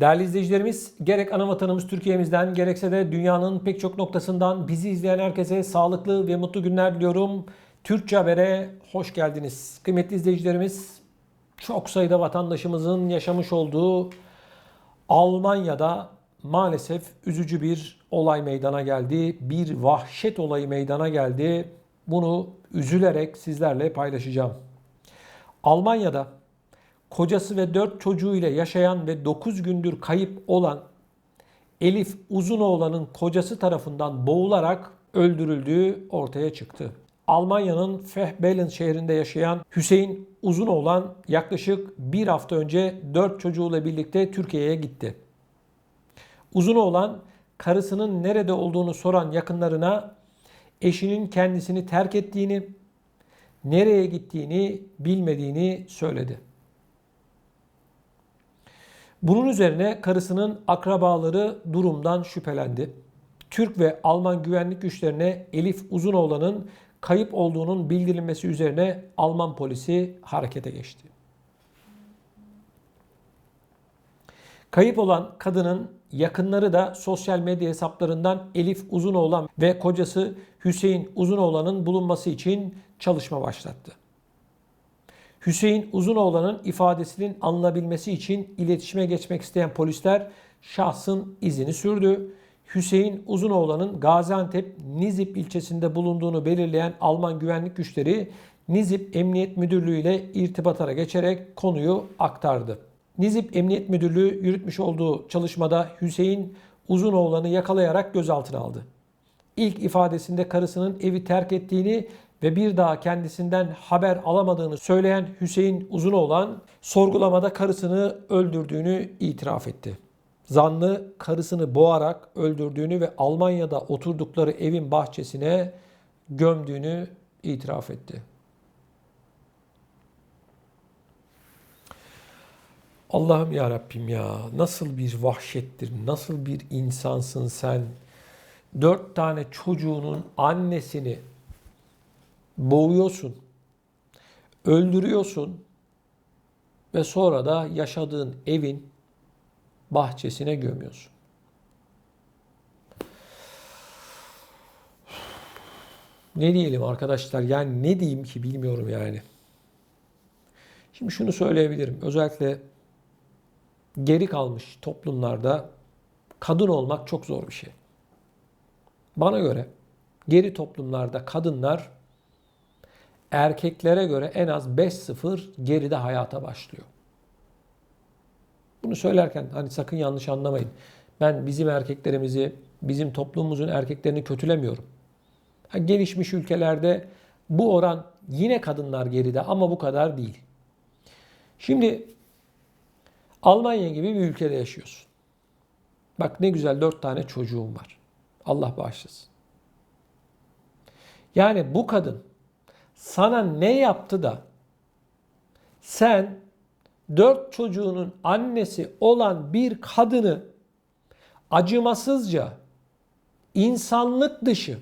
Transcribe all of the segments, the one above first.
Değerli izleyicilerimiz, gerek ana vatanımız Türkiye'mizden gerekse de dünyanın pek çok noktasından bizi izleyen herkese sağlıklı ve mutlu günler diliyorum. Türkçe Haber'e hoş geldiniz. Kıymetli izleyicilerimiz, çok sayıda vatandaşımızın yaşamış olduğu Almanya'da maalesef üzücü bir olay meydana geldi. Bir vahşet olayı meydana geldi. Bunu üzülerek sizlerle paylaşacağım. Almanya'da kocası ve 4 çocuğuyla yaşayan ve 9 gündür kayıp olan Elif Uzunoğlan'ın kocası tarafından boğularak öldürüldüğü ortaya çıktı. Almanya'nın Fehbelen şehrinde yaşayan Hüseyin Uzunoğlan yaklaşık bir hafta önce 4 çocuğuyla birlikte Türkiye'ye gitti. Uzunoğlan karısının nerede olduğunu soran yakınlarına eşinin kendisini terk ettiğini, nereye gittiğini bilmediğini söyledi. Bunun üzerine karısının akrabaları durumdan şüphelendi. Türk ve Alman güvenlik güçlerine Elif Uzunoğlan'ın kayıp olduğunun bildirilmesi üzerine Alman polisi harekete geçti. Kayıp olan kadının yakınları da sosyal medya hesaplarından Elif Uzunoğlan ve kocası Hüseyin Uzunoğlan'ın bulunması için çalışma başlattı. Hüseyin Uzunoğlan'ın ifadesinin alınabilmesi için iletişime geçmek isteyen polisler şahsın izini sürdü. Hüseyin Uzunoğlan'ın Gaziantep Nizip ilçesinde bulunduğunu belirleyen Alman güvenlik güçleri Nizip Emniyet Müdürlüğü ile irtibatara geçerek konuyu aktardı. Nizip Emniyet Müdürlüğü yürütmüş olduğu çalışmada Hüseyin Uzunoğlan'ı yakalayarak gözaltına aldı. İlk ifadesinde karısının evi terk ettiğini ve bir daha kendisinden haber alamadığını söyleyen Hüseyin Uzunoğlan sorgulamada karısını öldürdüğünü itiraf etti. Zanlı karısını boğarak öldürdüğünü ve Almanya'da oturdukları evin bahçesine gömdüğünü itiraf etti. Allah'ım ya Rabbim ya nasıl bir vahşettir, nasıl bir insansın sen. Dört tane çocuğunun annesini boğuyorsun, öldürüyorsun ve sonra da yaşadığın evin bahçesine gömüyorsun. Ne diyelim arkadaşlar yani ne diyeyim ki bilmiyorum yani. Şimdi şunu söyleyebilirim. Özellikle geri kalmış toplumlarda kadın olmak çok zor bir şey. Bana göre geri toplumlarda kadınlar erkeklere göre en az 5-0 geride hayata başlıyor. Bunu söylerken hani sakın yanlış anlamayın. Ben bizim erkeklerimizi, bizim toplumumuzun erkeklerini kötülemiyorum. Ha, gelişmiş ülkelerde bu oran yine kadınlar geride ama bu kadar değil. Şimdi Almanya gibi bir ülkede yaşıyorsun. Bak ne güzel dört tane çocuğum var. Allah bağışlasın. Yani bu kadın sana ne yaptı da sen dört çocuğunun annesi olan bir kadını acımasızca insanlık dışı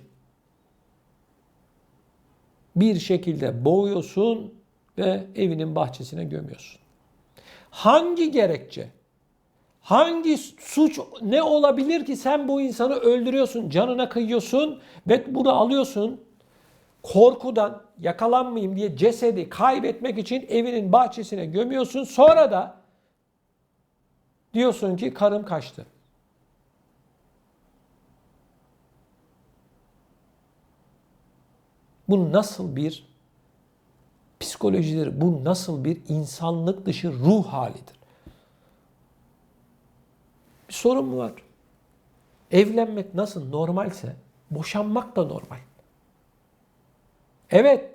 bir şekilde boğuyorsun ve evinin bahçesine gömüyorsun. Hangi gerekçe? Hangi suç ne olabilir ki sen bu insanı öldürüyorsun, canına kıyıyorsun ve bunu alıyorsun korkudan yakalanmayayım diye cesedi kaybetmek için evinin bahçesine gömüyorsun. Sonra da diyorsun ki karım kaçtı. Bu nasıl bir psikolojidir? Bu nasıl bir insanlık dışı ruh halidir? Bir sorun mu var? Evlenmek nasıl normalse boşanmak da normal. Evet.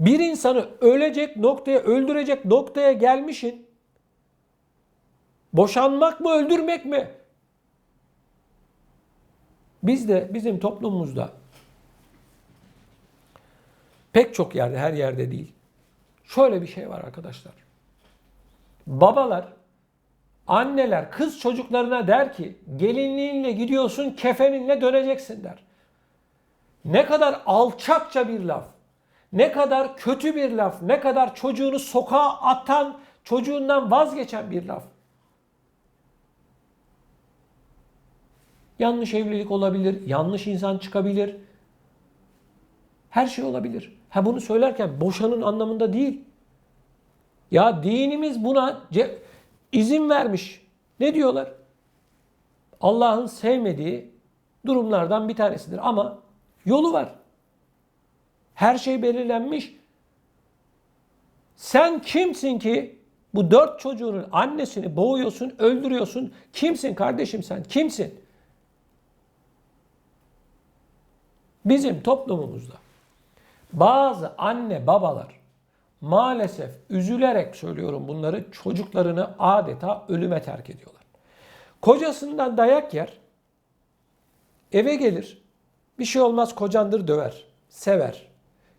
Bir insanı ölecek noktaya, öldürecek noktaya gelmişin. Boşanmak mı, öldürmek mi? Biz de bizim toplumumuzda pek çok yerde, her yerde değil. Şöyle bir şey var arkadaşlar. Babalar Anneler kız çocuklarına der ki gelinliğinle gidiyorsun kefeninle döneceksin der. Ne kadar alçakça bir laf. Ne kadar kötü bir laf. Ne kadar çocuğunu sokağa atan, çocuğundan vazgeçen bir laf. Yanlış evlilik olabilir, yanlış insan çıkabilir. Her şey olabilir. Ha bunu söylerken boşanın anlamında değil. Ya dinimiz buna izin vermiş. Ne diyorlar? Allah'ın sevmediği durumlardan bir tanesidir ama yolu var. Her şey belirlenmiş. Sen kimsin ki bu dört çocuğunun annesini boğuyorsun, öldürüyorsun? Kimsin kardeşim sen? Kimsin? Bizim toplumumuzda bazı anne babalar maalesef üzülerek söylüyorum bunları çocuklarını adeta ölüme terk ediyorlar. Kocasından dayak yer, eve gelir, bir şey olmaz kocandır döver, sever.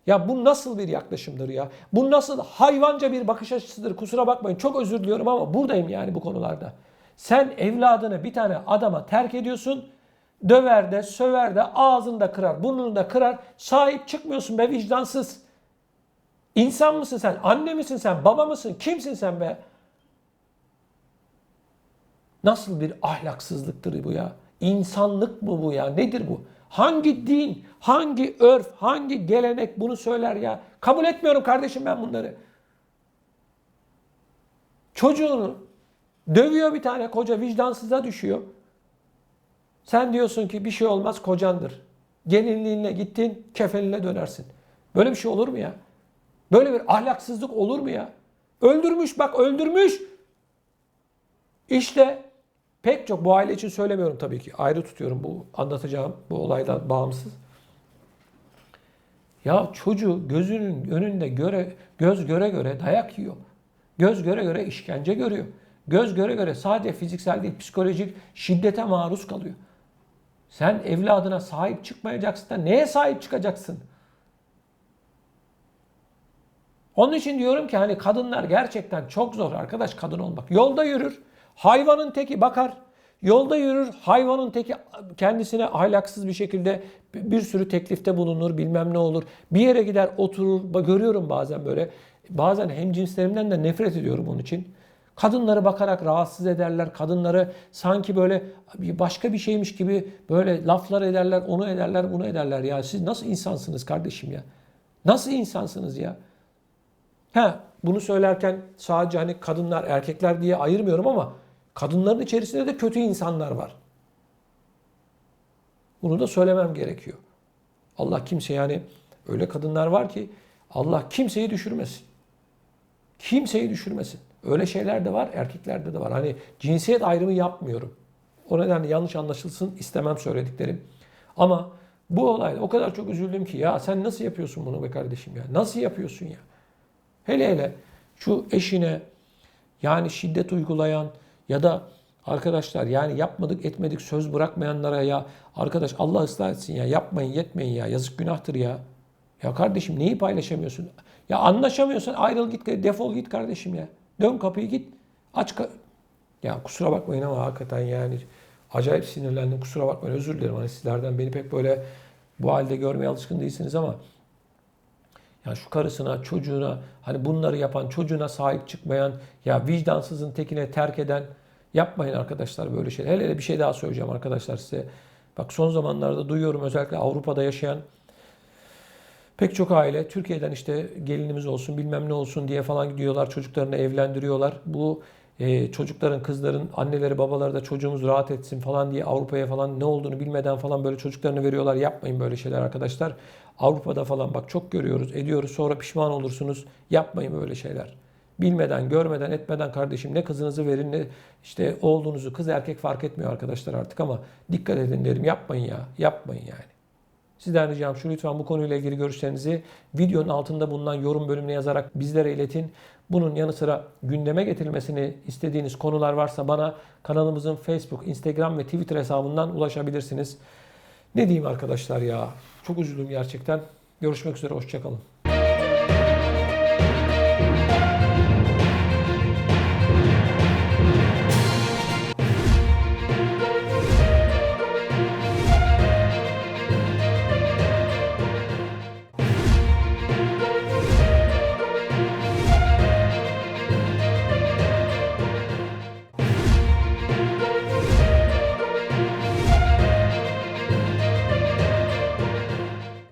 Ya bu nasıl bir yaklaşımdır ya? Bu nasıl hayvanca bir bakış açısıdır? Kusura bakmayın çok özür diliyorum ama buradayım yani bu konularda. Sen evladını bir tane adama terk ediyorsun. Döver de, söver de, ağzını da kırar, burnunu da kırar. Sahip çıkmıyorsun be vicdansız. İnsan mısın sen? Anne misin sen? Baba mısın? Kimsin sen be? Nasıl bir ahlaksızlıktır bu ya? İnsanlık mı bu ya? Nedir bu? Hangi din, hangi örf, hangi gelenek bunu söyler ya? Kabul etmiyorum kardeşim ben bunları. Çocuğunu dövüyor bir tane koca vicdansıza düşüyor. Sen diyorsun ki bir şey olmaz kocandır. Gelinliğinle gittin kefenine dönersin. Böyle bir şey olur mu ya? Böyle bir ahlaksızlık olur mu ya? Öldürmüş bak öldürmüş. İşte pek çok bu aile için söylemiyorum tabii ki. Ayrı tutuyorum bu anlatacağım bu olaydan bağımsız. Ya çocuğu gözünün önünde göre göz göre göre dayak yiyor. Göz göre göre işkence görüyor. Göz göre göre sadece fiziksel değil psikolojik şiddete maruz kalıyor. Sen evladına sahip çıkmayacaksın da neye sahip çıkacaksın? Onun için diyorum ki hani kadınlar gerçekten çok zor arkadaş kadın olmak. Yolda yürür, hayvanın teki bakar. Yolda yürür, hayvanın teki kendisine ahlaksız bir şekilde bir sürü teklifte bulunur, bilmem ne olur. Bir yere gider oturur, görüyorum bazen böyle. Bazen hemcinslerimden de nefret ediyorum onun için. Kadınları bakarak rahatsız ederler. Kadınları sanki böyle başka bir şeymiş gibi böyle laflar ederler, onu ederler, bunu ederler. Ya siz nasıl insansınız kardeşim ya? Nasıl insansınız ya? Ha, bunu söylerken sadece hani kadınlar, erkekler diye ayırmıyorum ama kadınların içerisinde de kötü insanlar var. Bunu da söylemem gerekiyor. Allah kimse yani öyle kadınlar var ki Allah kimseyi düşürmesin. Kimseyi düşürmesin. Öyle şeyler de var, erkeklerde de var. Hani cinsiyet ayrımı yapmıyorum. O nedenle yanlış anlaşılsın istemem söylediklerim. Ama bu olayda o kadar çok üzüldüm ki ya sen nasıl yapıyorsun bunu be kardeşim ya? Nasıl yapıyorsun ya? Hele hele şu eşine yani şiddet uygulayan ya da arkadaşlar yani yapmadık etmedik söz bırakmayanlara ya arkadaş Allah ıslah etsin ya yapmayın yetmeyin ya yazık günahtır ya. Ya kardeşim neyi paylaşamıyorsun? Ya anlaşamıyorsan ayrıl git defol git kardeşim ya. Dön kapıyı git. Aç ka- Ya kusura bakmayın ama hakikaten yani acayip sinirlendim. Kusura bakmayın özür dilerim. Hani sizlerden beni pek böyle bu halde görmeye alışkın değilsiniz ama ya şu karısına, çocuğuna, hani bunları yapan, çocuğuna sahip çıkmayan, ya vicdansızın tekine terk eden yapmayın arkadaşlar böyle şey. Hele hele bir şey daha söyleyeceğim arkadaşlar size. Bak son zamanlarda duyuyorum özellikle Avrupa'da yaşayan pek çok aile Türkiye'den işte gelinimiz olsun bilmem ne olsun diye falan gidiyorlar. Çocuklarını evlendiriyorlar. Bu e, çocukların, kızların, anneleri, babaları da çocuğumuz rahat etsin falan diye Avrupa'ya falan ne olduğunu bilmeden falan böyle çocuklarını veriyorlar. Yapmayın böyle şeyler arkadaşlar. Avrupa'da falan bak çok görüyoruz, ediyoruz. Sonra pişman olursunuz. Yapmayın böyle şeyler. Bilmeden, görmeden, etmeden kardeşim ne kızınızı verin ne işte oğlunuzu, kız erkek fark etmiyor arkadaşlar artık ama dikkat edin derim. Yapmayın ya, yapmayın yani. Sizden ricam şu lütfen bu konuyla ilgili görüşlerinizi videonun altında bulunan yorum bölümüne yazarak bizlere iletin. Bunun yanı sıra gündeme getirilmesini istediğiniz konular varsa bana kanalımızın Facebook, Instagram ve Twitter hesabından ulaşabilirsiniz. Ne diyeyim arkadaşlar ya? Çok üzüldüm gerçekten. Görüşmek üzere, hoşçakalın.